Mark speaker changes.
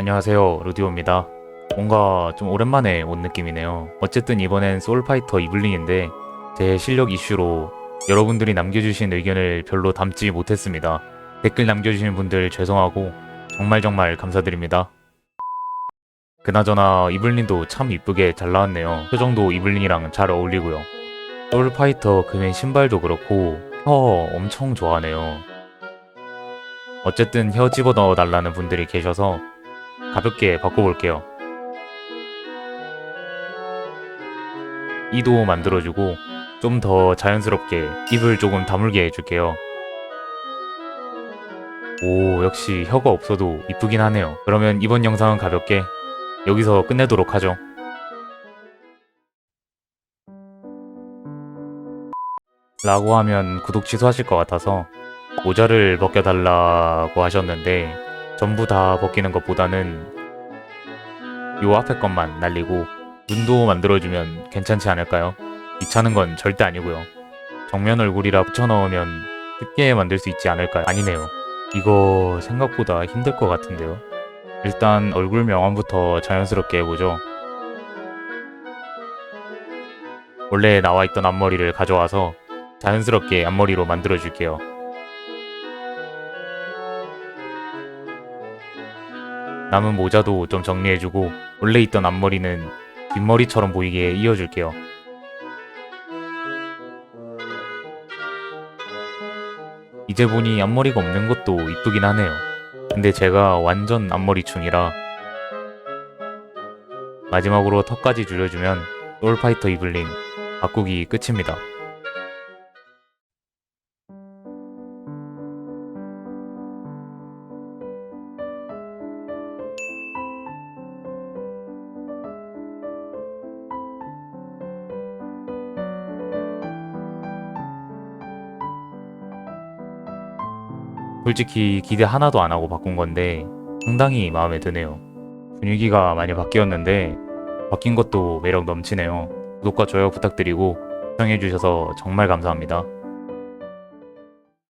Speaker 1: 안녕하세요 루디오입니다. 뭔가 좀 오랜만에 온 느낌이네요. 어쨌든 이번엔 소울파이터 이블린인데 제 실력 이슈로 여러분들이 남겨주신 의견을 별로 담지 못했습니다. 댓글 남겨주신 분들 죄송하고 정말 정말 감사드립니다. 그나저나 이블린도 참 이쁘게 잘 나왔네요. 표정도 이블린이랑 잘 어울리고요. 소울파이터 금엔 신발도 그렇고 혀 엄청 좋아하네요. 어쨌든 혀 집어넣어 달라는 분들이 계셔서 가볍게 바꿔볼게요. 이도 만들어주고 좀 더 자연스럽게 입을 조금 다물게 해줄게요. 오 역시 혀가 없어도 이쁘긴 하네요. 그러면 이번 영상은 가볍게 여기서 끝내도록 하죠. 라고 하면 구독 취소하실 것 같아서 모자를 벗겨달라고 하셨는데 전부 다 벗기는 것보다는 요 앞에 것만 날리고 눈도 만들어주면 괜찮지 않을까요? 귀찮은 건 절대 아니고요. 정면 얼굴이라 붙여넣으면 쉽게 만들 수 있지 않을까요? 아니네요. 이거 생각보다 힘들 것 같은데요. 일단 얼굴 명암부터 자연스럽게 해보죠. 원래 나와 있던 앞머리를 가져와서 자연스럽게 앞머리로 만들어줄게요. 남은 모자도 좀 정리해주고 원래 있던 앞머리는 뒷머리처럼 보이게 이어줄게요. 이제 보니 앞머리가 없는 것도 이쁘긴 하네요. 근데 제가 완전 앞머리충이라 마지막으로 턱까지 줄여주면 솔파이터 이블린 바꾸기 끝입니다. 솔직히 기대 하나도 안 하고 바꾼 건데 상당히 마음에 드네요. 분위기가 많이 바뀌었는데 바뀐 것도 매력 넘치네요. 구독과 좋아요 부탁드리고 시청해주셔서 정말 감사합니다.